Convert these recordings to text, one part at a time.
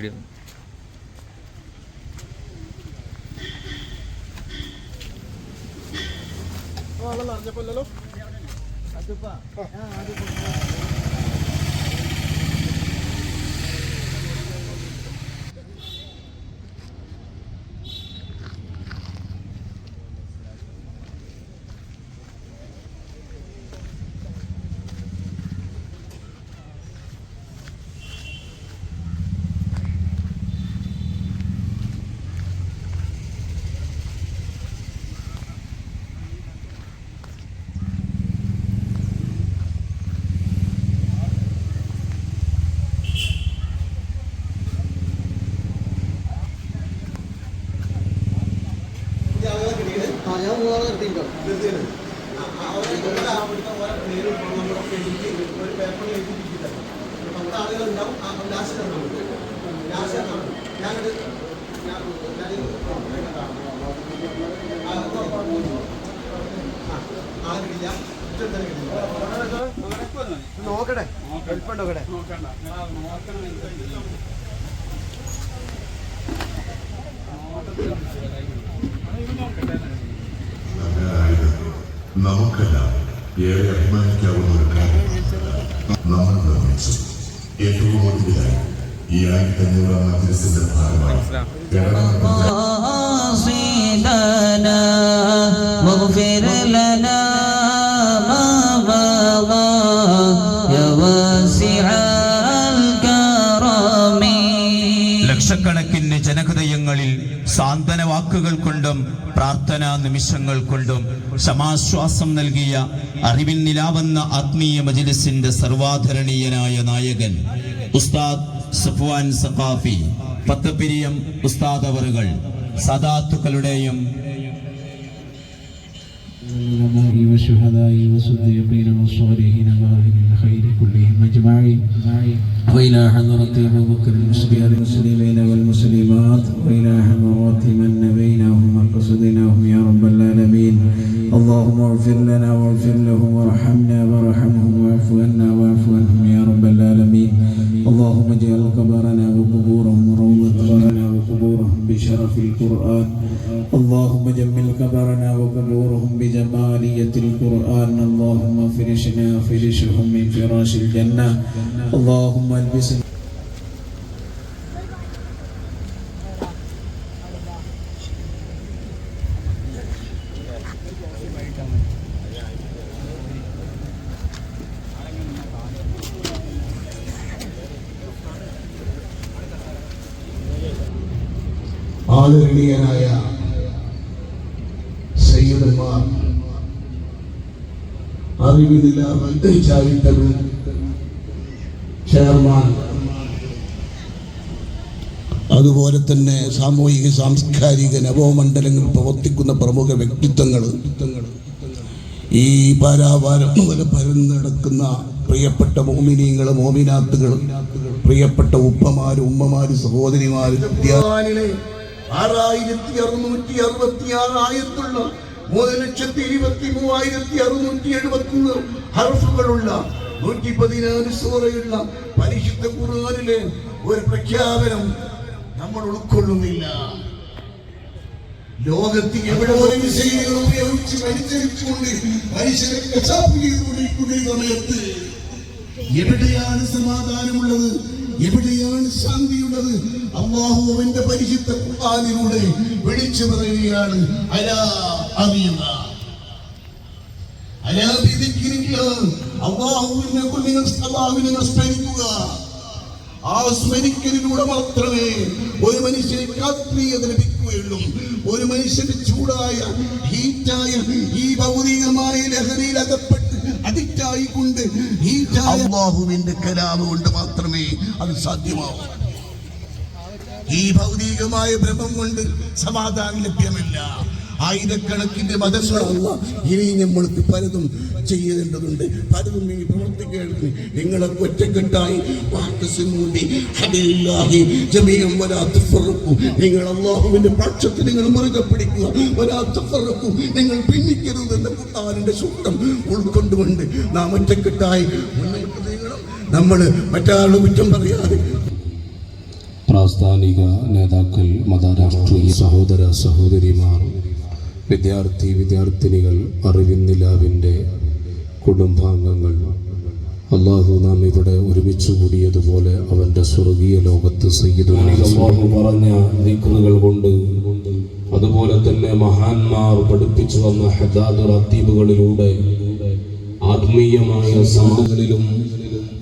Video. అర్జపల్లెలో అదుపా అదుపా video നോക്കട്ടെ എളുപ്പമുണ്ടോ ഇവിടെ നല്ലതായത് നമുക്കല്ല ഏറെ അഭിമാനിക്കാവുന്ന ഒരു കാര്യം. നമ്മൾ നിർമ്മിച്ചു. ഏറ്റവും ഒടുവിലായി ഈ ആയിരത്തി അഞ്ഞൂറാം മജ്ലിസിന്റെ ഭാഗമായി ലക്ഷക്കണക്കിന് ജനഹൃദയങ്ങൾ واغفر لنا ما مضى يا واسع الكرم ലക്ഷക്കണക്കിന് ജനഹൃദയങ്ങളിൽ സാന്ത്വന വാക്കുകൾ കൊണ്ടും പ്രാർത്ഥനാ നിമിഷങ്ങൾ കൊണ്ടും സമാശ്വാസം നൽകിയ അറിവിൻ നിലാവെന്ന ആത്മീയ മജിലിസിന്റെ സർവാധരണീയനായ നായകൻ ഉസ്താദ് സഫ്വാൻ സഖാഫി പത്തപ്പിരിയം ഉസ്താദ് അവറുകൾ സദാത്തുക്കളുടെയും العلماء والشهداء والصديقين والصالحين وأهل الخير كلهم أجمعين. وإلى حضرة أبو بكر المسلمين المسلمين والمسلمات وإلى حضرات من بينهم وقصدناهم يا رب العالمين. اللهم اغفر لنا بشرف القرآن. اللهم جمل قبرنا وقبورهم بجمالية القرآن. اللهم فرشنا فرشهم من فراش الجنة. اللهم ألبسنا ആദരണീയനായ സയ്യിദന്മാർ അറിവിനില ചാരിറ്റബിൾ ചെയർമാൻ അതുപോലെ തന്നെ സാമൂഹിക സാംസ്കാരിക നവോമണ്ഡലങ്ങൾ പ്രവർത്തിക്കുന്ന പ്രമുഖ വ്യക്തിത്വങ്ങൾ ഈ പാരാവാരം മുതൽ പരന്നടക്കുന്ന പ്രിയപ്പെട്ട മോമിനിയങ്ങൾ മോമിനാത്തുകൾ പ്രിയപ്പെട്ട ഉപ്പമാര് ഉമ്മമാര് സഹോദരിമാര് ആറായിരത്തി അറുന്നൂറ്റി അറുപത്തി ആറ് ആയത്തുള്ള മൂന്ന് ലക്ഷത്തി ഇരുപത്തി മൂവായിരത്തി അറുന്നൂറ്റി എഴുപത്തി ഒന്ന് ഹർഫുകളുള്ള നൂറ്റി പതിനാല് സൂറയുള്ള പരിശുദ്ധ ഖുർആനിലെ ഒരു പ്രഖ്യാപനം നമ്മൾ ഉൾക്കൊള്ളുന്നില്ല. ലോകത്തിൽ എവിടെ ഒരു വിഷയങ്ങൾ ഉപയോഗിച്ച് വലിച്ചെടുത്തുകൊണ്ട് മനുഷ്യരെ സമയത്ത് എവിടെയാണ് സമാധാനമുള്ളത്? എവിടെയാണ് ശാന്തിയുള്ളത്? അള്ളാഹു അവന്റെ പരിശുദ്ധ ഖുർആനിലൂടെ വിളിച്ചു പറയുകയാണ് അലാ ബിദിക്രില്ല അള്ളാഹുവിനെ നിങ്ങൾ അള്ളാഹുവിനെ സ്മരിക്കുക ആ സ്മരിക്കലിലൂടെ മാത്രമേ ഒരു മനുഷ്യന് ആത്മീയത ലഭിക്കുകയുള്ളൂ. ഒരു മനുഷ്യന് ചൂടായ ഹീറ്റായ ഈ ഭൗതികമായ ലഹരിയിൽ അകപ്പെട്ട് ഈ അള്ളാഹുവിന്റെ കലാമ കൊണ്ട് മാത്രമേ അത് സാധ്യമാവൂ. ഈ ഭൗതികമായ ഭ്രമം കൊണ്ട് സമാധാനം ലഭ്യമല്ല. ആയിരക്കണക്കിന് മതങ്ങളല്ല ഇനി നമ്മൾക്ക് പലതും ചെയ്യേണ്ടതുണ്ട്. പലതും ഇനി പ്രവർത്തിക്കേണ്ടത് നിങ്ങളെ ഒറ്റക്കെട്ടായി. നിങ്ങൾ അള്ളാഹുവിന്റെ പക്ഷത്തിൽ നിങ്ങൾ മുറുകെ പിടിക്കുക. തഫറഖു. നിങ്ങൾ ഭിന്നിക്കരുത് എന്ന ഖുർആനിന്റെ ശുദ്ധം ഉൾക്കൊണ്ടുകൊണ്ട് നാം ഒറ്റക്കെട്ടായി നീങ്ങണം. നമ്മൾ മറ്റാളുടെ കുറ്റം പറയാതെ പ്രാസ്ഥാനിക നേതാക്കൾ മതരാഷ്ട്രീയ സഹോദര സഹോദരിമാർ വിദ്യാർത്ഥി വിദ്യാർത്ഥിനികൾ അറിവിന്നിലാവിന്റെ കുടുംബാംഗങ്ങൾ. അള്ളാഹു നാം ഇവിടെ ഒരുമിച്ച് കൂടിയതുപോലെ അവന്റെ സ്വർഗീയ ലോകത്ത് സയ്യിദുല്ലാഹു പറഞ്ഞ ദിക്റുകൾ കൊണ്ട് അതുപോലെ തന്നെ മഹാന്മാർ പഠിപ്പിച്ചു വന്ന ഹദാദുർ അത്തീബുകളിലൂടെ ആത്മീയമായ സമ്മതങ്ങളിലും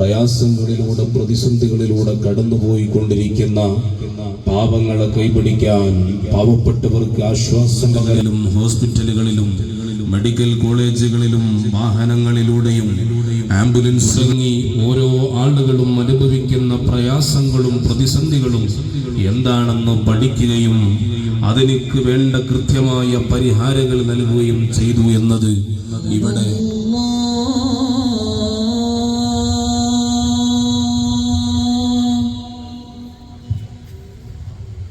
പ്രയാസങ്ങളിലൂടെ പ്രതിസന്ധികളിലൂടെ കടന്നുപോയിക്കൊണ്ടിരിക്കുന്ന പാപങ്ങളെ കൈപിടിക്കാൻ പാവപ്പെട്ടവർക്ക് ആശ്വാസങ്ങളിലും ഹോസ്പിറ്റലുകളിലും മെഡിക്കൽ കോളേജുകളിലും വാഹനങ്ങളിലൂടെയും ആംബുലൻസ് ഇറങ്ങി ഓരോ ആളുകളും അനുഭവിക്കുന്ന പ്രയാസങ്ങളും പ്രതിസന്ധികളും എന്താണെന്ന് പഠിക്കുകയും അതിനു വേണ്ട കൃത്യമായ പരിഹാരങ്ങൾ നൽകുകയും ചെയ്തു എന്നത് ഇവിടെ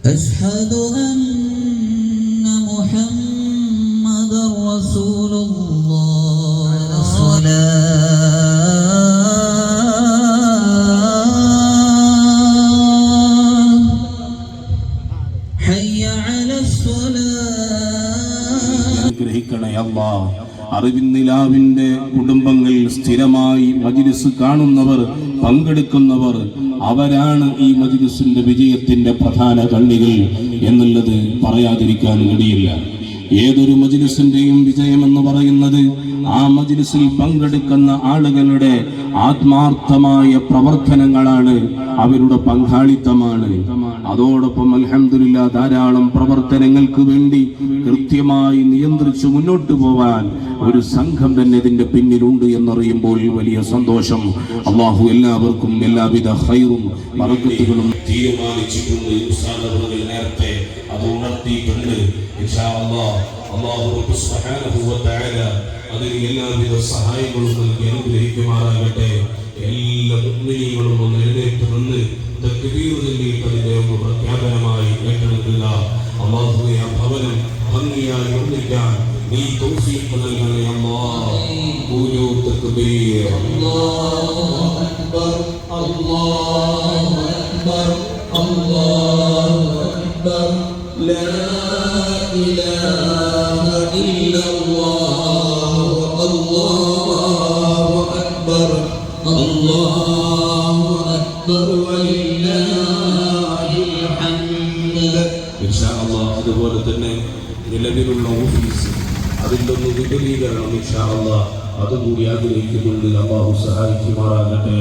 أشهد أن محمد رسول الله الصلاة حي على الصلاة അനുഗ്രഹിക്കണേ അല്ലാ അറിവിന്നിലാവിന്റെ കുടുംബങ്ങൾ സ്ഥിരമായി മജിലിസ് കാണുന്നവർ പങ്കെടുക്കുന്നവർ അവരാണ് ഈ മജിദസിന്റെ വിജയത്തിന്റെ പ്രധാന കണ്ണികൾ എന്നുള്ളത് പറയാതിരിക്കാൻ കഴിയില്ല. ഏതൊരു മജിലിസിന്റെയും വിജയം എന്ന് പറയുന്നത് ആ മജിലിസിൽ പങ്കെടുക്കുന്ന ആളുകളുടെ ആത്മാർത്ഥമായ പ്രവർത്തനങ്ങളാണ് അവരുടെ പങ്കാളിത്തമാണ്. അതോടൊപ്പം അലഹമില്ല ധാരാളം പ്രവർത്തനങ്ങൾക്ക് വേണ്ടി കൃത്യമായി നിയന്ത്രിച്ച് മുന്നോട്ട് പോവാൻ ഒരു സംഘം തന്നെ ഇതിന്റെ പിന്നിലുണ്ട് എന്നറിയുമ്പോൾ വലിയ സന്തോഷം. അള്ളാഹു എല്ലാവർക്കും എല്ലാവിധ ഹൈറും മറക്കത്തുകളും തീരുമാനിച്ചിട്ടുണ്ട്. അത് ഉണർത്തിയിട്ടുണ്ട്. അള്ളാഹു അല്ലാഹ് അതിന് എല്ലാവിധ സഹായങ്ങളും നൽകി അനുഗ്രഹിക്കുമാറാകട്ടെ. എല്ലാ മുഅ്മിനീങ്ങളും ഒന്ന് എഴുന്നേറ്റ് നിന്ന് തക്ബീർ അതിന്റെ ഒന്ന് പ്രഖ്യാപനമായി ഏറ്റെടുക്കുക. അള്ളാഹുവെ ആ ഭവനം ഭംഗിയായി ഒന്നിക്കാൻ നീ തൗഫീഖ് നൽകണേ അല്ലാഹ് ഖൂലു തക്ബീർ. ഇൻഷാ അല്ലാഹ് അതുപോലെ തന്നെ നിലവിലുള്ള ഓഫീസ് അതിന്റെ ഒന്ന് വിപുലീകരണം ഇൻഷാ അല്ലാഹ് അതുകൂടി ആഗ്രഹിക്കുന്നുണ്ട് അള്ളാഹു സഹായിക്കുമാറാകട്ടെ.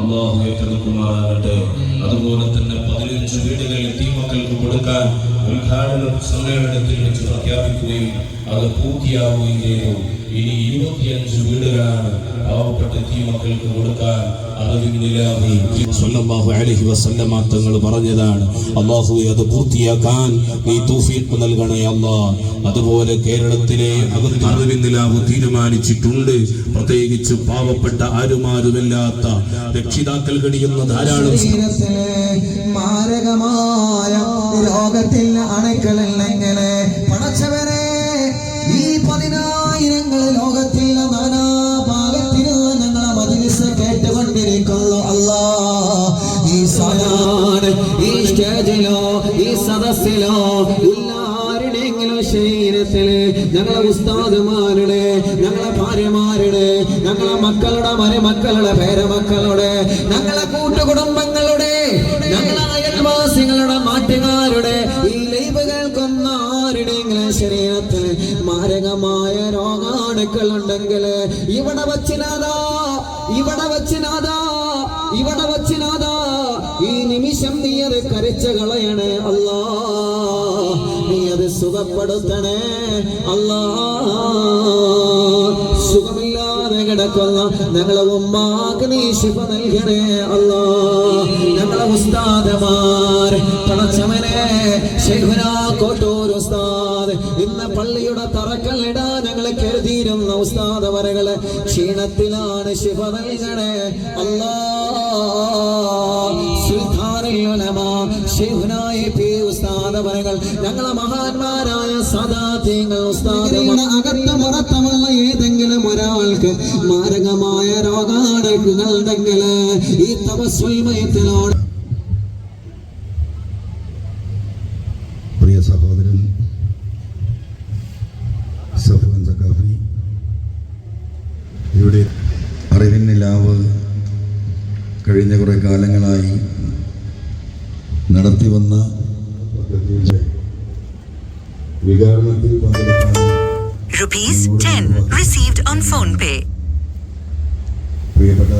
അള്ളാഹു ഏറ്റെടുക്കുമാറാകട്ടെ. അതുപോലെ തന്നെ പതിനഞ്ച് വീടുകൾ തീമക്കൾക്ക് കൊടുക്കാൻ ഉദ്ഘാടന സമ്മേളനത്തിൽ വെച്ച് പ്രഖ്യാപിക്കുകയും അത് പൂർത്തിയാവുകയും ചെയ്തു. ഇനി ഇരുപത്തിയഞ്ച് വീടുകളാണ് പാവപ്പെട്ട തീമക്കൾക്ക് കൊടുക്കാൻ സല്ലല്ലാഹു അലൈഹി വസല്ലമ തങ്ങൾ പറഞ്ഞതാണ് അള്ളാഹു അത് പൂർത്തിയാക്കാൻ നീ തൗഫീഖ് നൽകണേ അല്ലാ. അതുപോലെ കേരളത്തിലെ അകത്ത് അറിവിന്ദിലാവ് തീരുമാനിച്ചിട്ടുണ്ട്. പ്രത്യേകിച്ച് പാവപ്പെട്ട ആരുമാരുമില്ലാത്ത രക്ഷിതാക്കൾ കഴിയുന്ന ധാരാളം മാരകമായ രോഗത്തിൽ അണുക്കളില്ലെങ്കിൽ പടച്ചവരെ ശരീരത്തിൽ ഞങ്ങളെ ഉസ്താദുമാരുടെ ഞങ്ങളെ ഭാര്യമാരുടെ ഞങ്ങളെ മക്കളുടെ മരുമക്കളുടെ പേരമക്കളുടെ ഞങ്ങളെ കൂട്ടുകുടുംബങ്ങളുടെ ഞങ്ങളെ അയൽവാസികളുടെ നാട്ടുകാരുടെ ഈ ലൈവ് കേൾക്കുന്ന ആരുടെയെങ്കിലും ശരീരത്തിൽ മാരകമായ രോഗാണുക്കൾ ഉണ്ടെങ്കിൽ ഇവിടെ വച്ചിനാദാ ഇവിടെ വച്ചിനാദാ ഇവിടെ വച്ചിനാദാ ഈ നിമിഷം നീ അത് കരച്ചു കളയണേ അല്ലാ. സുഖപ്പെടുത്തണേ അല്ലാ സുഖമില്ലാതെ കിടക്കുന്ന ഞങ്ങളെ ഉമ്മാക്ക് നീ ശിവ നൽകണേ. അല്ലാ ഞങ്ങളെ ഉസ്താദമാർ പടച്ചവനെ ശൈഖുനാ കോട്ടൂർ ഉസ്താദ് ഇന്ന് പള്ളിയുടെ തറക്കല്ലിടാൻ ഞങ്ങൾ കരുതിയിരുന്ന ഉസ്താദ് വരകൾ ക്ഷീണത്തിലാണ് ശിവ നൽകണേ. അല്ലാ സുൽത്താനുൽ ശിവനായി ഉസ്താദ് ഞങ്ങളെ മഹാന്മാരായ സദാത്യങ്ങൾ ഉസ്താദുകളുടെ അകത്ത മറത്തമുള്ള ഏതെങ്കിലും ഒരാൾക്ക് മാരകമായ രോഗാടക്കുകൾ ഉണ്ടെങ്കിൽ ഈ തപസ്വൽമയത്തിനോട് പ്രിയ സഹോദരൻ സഫുവൻ ഇവിടെ കഴിഞ്ഞ കുറേ കാലങ്ങളായി നടത്തി വന്ന വികാരണത്തിൽ പങ്കെടുക്കാൻ Rupees 10 received on phone pay. പ്രിയപ്പെട്ട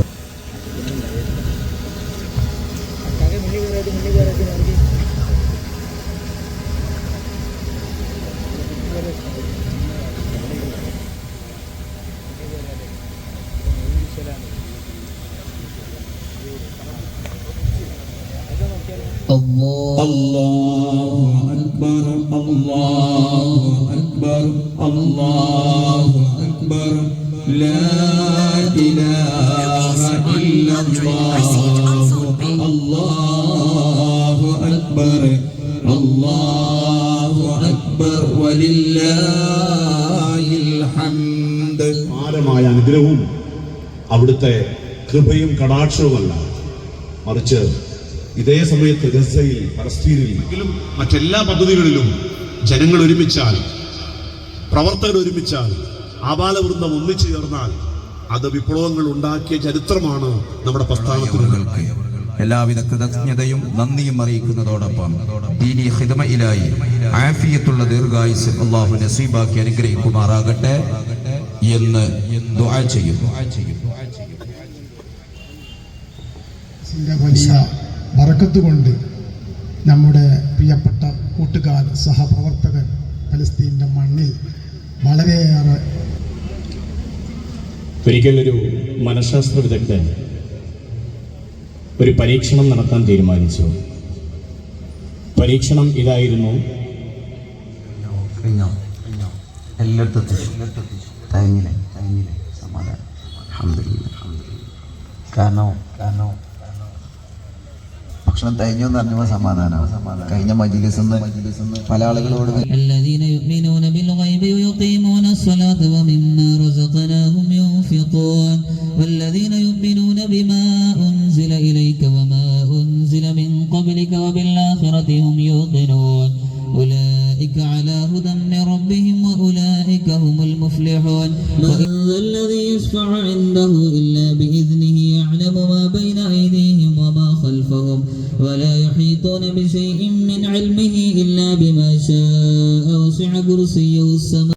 الله الله أكبر الله أكبر الله أكبر لا إله إلا الله الله أكبر الله أكبر ولله الحمد അപാരമായ അനുഗ്രഹവും അവിടുത്തെ കൃപയും കടാക്ഷവുമല്ല മറിച്ച് ഇതേ സമയത്ത് ഗസയിൽ പലസ്തീനിൽ മറ്റെല്ലാ പദ്ധതികളിലും ജനങ്ങൾ ഒരുമിച്ചാൽ പ്രവർത്തകർ ഒരുമിച്ചാൽ ആപാലവൃന്ദം ഒന്നിച്ചു ചേർന്നാൽ അത് വിപ്ലവങ്ങൾ ഉണ്ടാക്കിയ ചരിത്രമാണ് നമ്മുടെ പ്രസ്ഥാനത്തിനുള്ളത് എല്ലാവിധ കൃതജ്ഞതയും നന്ദിയും അറിയിക്കുന്നതോടൊപ്പം ദീനി ഹിതമയിലായി ആഫിയത്തുള്ള ദീർഘായുസ് അള്ളാഹു നസീബാക്കി അനുഗ്രഹിക്കുമാറാകട്ടെ എന്ന് ദുആ ചെയ്യുന്നു ിന്റെ കൊണ്ട് നമ്മുടെ പ്രിയപ്പെട്ട കൂട്ടുകാർ സഹപ്രവർത്തകൻ ഫലസ്തീന്റെ മണ്ണിൽ വളരെയേറെ ഒരിക്കലൊരു മനഃശാസ്ത്ര വിദഗ്ധൻ ഒരു പരീക്ഷണം നടത്താൻ തീരുമാനിച്ചു. പരീക്ഷണം ഇതായിരുന്നു. കാരണം എല്ലായിടത്തും ഭക്ഷണം തയഞ്ഞു എന്ന് പറഞ്ഞപ്പോൾ സമാധാനം കഴിഞ്ഞ മജിലിസ് പല ആളുകളോട് الذين